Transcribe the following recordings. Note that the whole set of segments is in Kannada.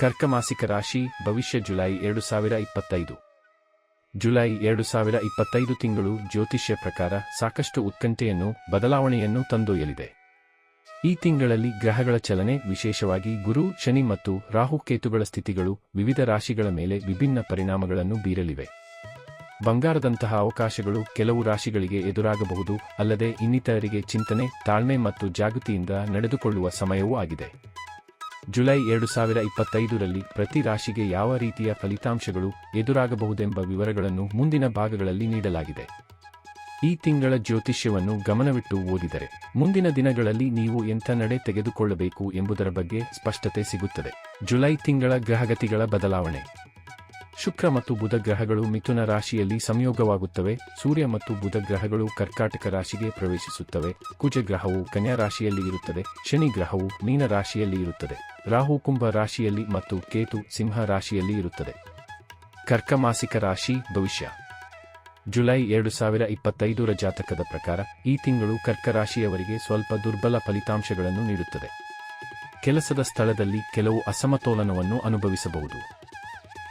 ಕರ್ಕ ಮಾಸಿಕ ರಾಶಿ, ಭವಿಷ್ಯ ಜುಲೈ ಎರಡು ಸಾವಿರ ಇಪ್ಪತ್ತೈದು ಜುಲೈ ಎರಡು ಸಾವಿರ ಇಪ್ಪತ್ತೈದು ತಿಂಗಳು ಜ್ಯೋತಿಷ್ಯ ಪ್ರಕಾರ ಸಾಕಷ್ಟು ಉತ್ಕಂಠೆಯನ್ನು, ಬದಲಾವಣೆಯನ್ನು ತಂದೊಯ್ಯಲಿದೆ. ಈ ತಿಂಗಳಲ್ಲಿ ಗ್ರಹಗಳ ಚಲನೆ ವಿಶೇಷವಾಗಿ ಗುರು, ಶನಿ ಮತ್ತು ರಾಹುಕೇತುಗಳ ಸ್ಥಿತಿಗಳು ವಿವಿಧ ರಾಶಿಗಳ ಮೇಲೆ ವಿಭಿನ್ನ ಪರಿಣಾಮಗಳನ್ನು ಬೀರಲಿವೆ. ಬಂಗಾರದಂತಹ ಅವಕಾಶಗಳು ಕೆಲವು ರಾಶಿಗಳಿಗೆ ಎದುರಾಗಬಹುದು, ಅಲ್ಲದೆ ಇನ್ನಿತರರಿಗೆ ಚಿಂತನೆ, ತಾಳ್ಮೆ ಮತ್ತು ಜಾಗೃತಿಯಿಂದ ನಡೆದುಕೊಳ್ಳುವ ಸಮಯವೂ ಆಗಿದೆ. ಜುಲೈ ಎರಡು ಸಾವಿರ ಇಪ್ಪತ್ತೈದರಲ್ಲಿ ಪ್ರತಿ ರಾಶಿಗೆ ಯಾವ ರೀತಿಯ ಫಲಿತಾಂಶಗಳು ಎದುರಾಗಬಹುದೆಂಬ ವಿವರಗಳನ್ನು ಮುಂದಿನ ಭಾಗಗಳಲ್ಲಿ ನೀಡಲಾಗಿದೆ. ಈ ತಿಂಗಳ ಜ್ಯೋತಿಷ್ಯವನ್ನು ಗಮನವಿಟ್ಟು ಓದಿದರೆ ಮುಂದಿನ ದಿನಗಳಲ್ಲಿ ನೀವು ಎಂಥ ನಡೆ ತೆಗೆದುಕೊಳ್ಳಬೇಕು ಎಂಬುದರ ಬಗ್ಗೆ ಸ್ಪಷ್ಟತೆ ಸಿಗುತ್ತದೆ. ಜುಲೈ ತಿಂಗಳ ಗ್ರಹಗತಿಗಳ ಬದಲಾವಣೆ. ಶುಕ್ರ ಮತ್ತು ಬುಧ ಗ್ರಹಗಳು ಮಿಥುನ ರಾಶಿಯಲ್ಲಿ ಸಂಯೋಗವಾಗುತ್ತವೆ. ಸೂರ್ಯ ಮತ್ತು ಬುಧ ಗ್ರಹಗಳು ಕರ್ಕಾಟಕ ರಾಶಿಗೆ ಪ್ರವೇಶಿಸುತ್ತವೆ. ಕುಜ ಗ್ರಹವು ಕನ್ಯಾ ರಾಶಿಯಲ್ಲಿ ಇರುತ್ತದೆ. ಶನಿ ಗ್ರಹವು ಮೀನ ರಾಶಿಯಲ್ಲಿ ಇರುತ್ತದೆ. ರಾಹು ಕುಂಭ ರಾಶಿಯಲ್ಲಿ ಮತ್ತು ಕೇತು ಸಿಂಹ ರಾಶಿಯಲ್ಲಿ ಇರುತ್ತದೆ. ಕರ್ಕ ಮಾಸಿಕ ರಾಶಿ ಭವಿಷ್ಯ. ಜುಲೈ ಎರಡು ಸಾವಿರ ಇಪ್ಪತ್ತೈದರ ಜಾತಕದ ಪ್ರಕಾರ ಈ ತಿಂಗಳು ಕರ್ಕ ರಾಶಿಯವರಿಗೆ ಸ್ವಲ್ಪ ದುರ್ಬಲ ಫಲಿತಾಂಶಗಳನ್ನು ನೀಡುತ್ತದೆ. ಕೆಲಸದ ಸ್ಥಳದಲ್ಲಿ ಕೆಲವು ಅಸಮತೋಲನವನ್ನು ಅನುಭವಿಸಬಹುದು.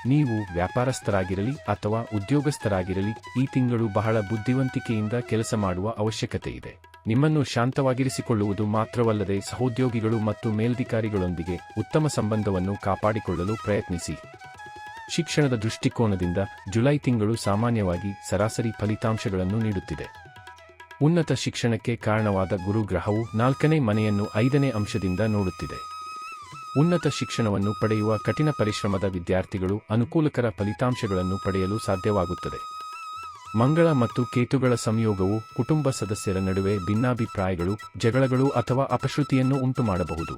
ನೀವು ವ್ಯಾಪಾರಸ್ಥರಾಗಿರಲಿ ಅಥವಾ ಉದ್ಯೋಗಸ್ಥರಾಗಿರಲಿ, ಈ ತಿಂಗಳು ಬಹಳ ಬುದ್ಧಿವಂತಿಕೆಯಿಂದ ಕೆಲಸ ಮಾಡುವ ಅವಶ್ಯಕತೆ ಇದೆ. ನಿಮ್ಮನ್ನು ಶಾಂತವಾಗಿರಿಸಿಕೊಳ್ಳುವುದು ಮಾತ್ರವಲ್ಲದೆ ಸಹೋದ್ಯೋಗಿಗಳು ಮತ್ತು ಮೇಲಧಿಕಾರಿಗಳೊಂದಿಗೆ ಉತ್ತಮ ಸಂಬಂಧವನ್ನು ಕಾಪಾಡಿಕೊಳ್ಳಲು ಪ್ರಯತ್ನಿಸಿ. ಶಿಕ್ಷಣದ ದೃಷ್ಟಿಕೋನದಿಂದ ಜುಲೈ ತಿಂಗಳು ಸಾಮಾನ್ಯವಾಗಿ ಸರಾಸರಿ ಫಲಿತಾಂಶಗಳನ್ನು ನೀಡುತ್ತಿದೆ. ಉನ್ನತ ಶಿಕ್ಷಣಕ್ಕೆ ಕಾರಣವಾದ ಗುರುಗ್ರಹವು ನಾಲ್ಕನೇ ಮನೆಯನ್ನು ಐದನೇ ಅಂಶದಿಂದ ನೋಡುತ್ತಿದೆ. ಉನ್ನತ ಶಿಕ್ಷಣವನ್ನು ಪಡೆಯುವ ಕಠಿಣ ಪರಿಶ್ರಮದ ವಿದ್ಯಾರ್ಥಿಗಳು ಅನುಕೂಲಕರ ಫಲಿತಾಂಶಗಳನ್ನು ಪಡೆಯಲು ಸಾಧ್ಯವಾಗುತ್ತದೆ. ಮಂಗಳ ಮತ್ತು ಕೇತುಗಳ ಸಂಯೋಗವು ಕುಟುಂಬ ಸದಸ್ಯರ ನಡುವೆ ಭಿನ್ನಾಭಿಪ್ರಾಯಗಳು, ಜಗಳಗಳು ಅಥವಾ ಅಪಶ್ರುತಿಯನ್ನು ಉಂಟುಮಾಡಬಹುದು.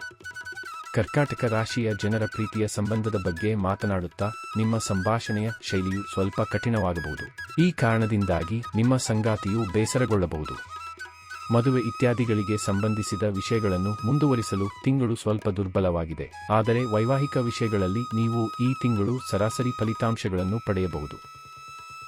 ಕರ್ಕಾಟಕ ರಾಶಿಯ ಜನರ ಪ್ರೀತಿಯ ಸಂಬಂಧದ ಬಗ್ಗೆ ಮಾತನಾಡುತ್ತಾ ನಿಮ್ಮ ಸಂಭಾಷಣೆಯ ಶೈಲಿಯು ಸ್ವಲ್ಪ ಕಠಿಣವಾಗಬಹುದು. ಈ ಕಾರಣದಿಂದಾಗಿ ನಿಮ್ಮ ಸಂಗಾತಿಯು ಬೇಸರಗೊಳ್ಳಬಹುದು. ಮದುವೆ ಇತ್ಯಾದಿಗಳಿಗೆ ಸಂಬಂಧಿಸಿದ ವಿಷಯಗಳನ್ನು ಮುಂದುವರಿಸಲು ತಿಂಗಳು ಸ್ವಲ್ಪ ದುರ್ಬಲವಾಗಿದೆ. ಆದರೆ ವೈವಾಹಿಕ ವಿಷಯಗಳಲ್ಲಿ ನೀವು ಈ ತಿಂಗಳು ಸರಾಸರಿ ಫಲಿತಾಂಶಗಳನ್ನು ಪಡೆಯಬಹುದು.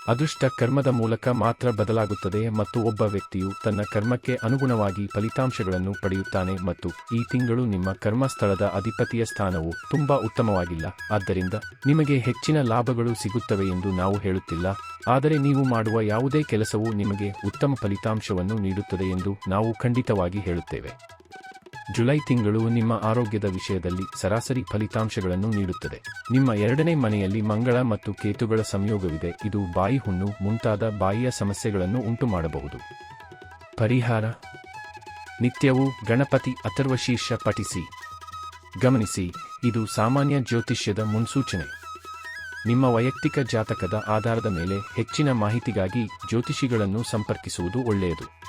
ಅದೃಷ್ಟ ಕರ್ಮದ ಮೂಲಕ ಮಾತ್ರ ಬದಲಾಗುತ್ತದೆ ಮತ್ತು ಒಬ್ಬ ವ್ಯಕ್ತಿಯು ತನ್ನ ಕರ್ಮಕ್ಕೆ ಅನುಗುಣವಾಗಿ ಫಲಿತಾಂಶಗಳನ್ನು ಪಡೆಯುತ್ತಾನೆ ಮತ್ತು ಈ ತಿಂಗಳು ನಿಮ್ಮ ಕರ್ಮಸ್ಥಳದ ಅಧಿಪತಿಯ ಸ್ಥಾನವು ತುಂಬಾ ಉತ್ತಮವಾಗಿಲ್ಲ. ಆದ್ದರಿಂದ ನಿಮಗೆ ಹೆಚ್ಚಿನ ಲಾಭಗಳು ಸಿಗುತ್ತವೆ ಎಂದು ನಾವು ಹೇಳುತ್ತಿಲ್ಲ. ಆದರೆ ನೀವು ಮಾಡುವ ಯಾವುದೇ ಕೆಲಸವು ನಿಮಗೆ ಉತ್ತಮ ಫಲಿತಾಂಶವನ್ನು ನೀಡುತ್ತದೆ ಎಂದು ನಾವು ಖಂಡಿತವಾಗಿ ಹೇಳುತ್ತೇವೆ. ಜುಲೈ ತಿಂಗಳು ನಿಮ್ಮ ಆರೋಗ್ಯದ ವಿಷಯದಲ್ಲಿ ಸರಾಸರಿ ಫಲಿತಾಂಶಗಳನ್ನು ನೀಡುತ್ತದೆ. ನಿಮ್ಮ ಎರಡನೇ ಮನೆಯಲ್ಲಿ ಮಂಗಳ ಮತ್ತು ಕೇತುಗಳ ಸಂಯೋಗವಿದೆ. ಇದು ಬಾಯಿ ಹುಣ್ಣು, ಮುಂತಾದ ಬಾಯಿಯ ಸಮಸ್ಯೆಗಳನ್ನು ಉಂಟುಮಾಡಬಹುದು. ಪರಿಹಾರ. ನಿತ್ಯವೂ ಗಣಪತಿ ಅಥರ್ವಶೀರ್ಷ ಪಠಿಸಿ. ಗಮನಿಸಿ, ಇದು ಸಾಮಾನ್ಯ ಜ್ಯೋತಿಷ್ಯದ ಮುನ್ಸೂಚನೆ. ನಿಮ್ಮ ವೈಯಕ್ತಿಕ ಜಾತಕದ ಆಧಾರದ ಮೇಲೆ ಹೆಚ್ಚಿನ ಮಾಹಿತಿಗಾಗಿ ಜ್ಯೋತಿಷಿಗಳನ್ನು ಸಂಪರ್ಕಿಸುವುದು ಒಳ್ಳೆಯದು.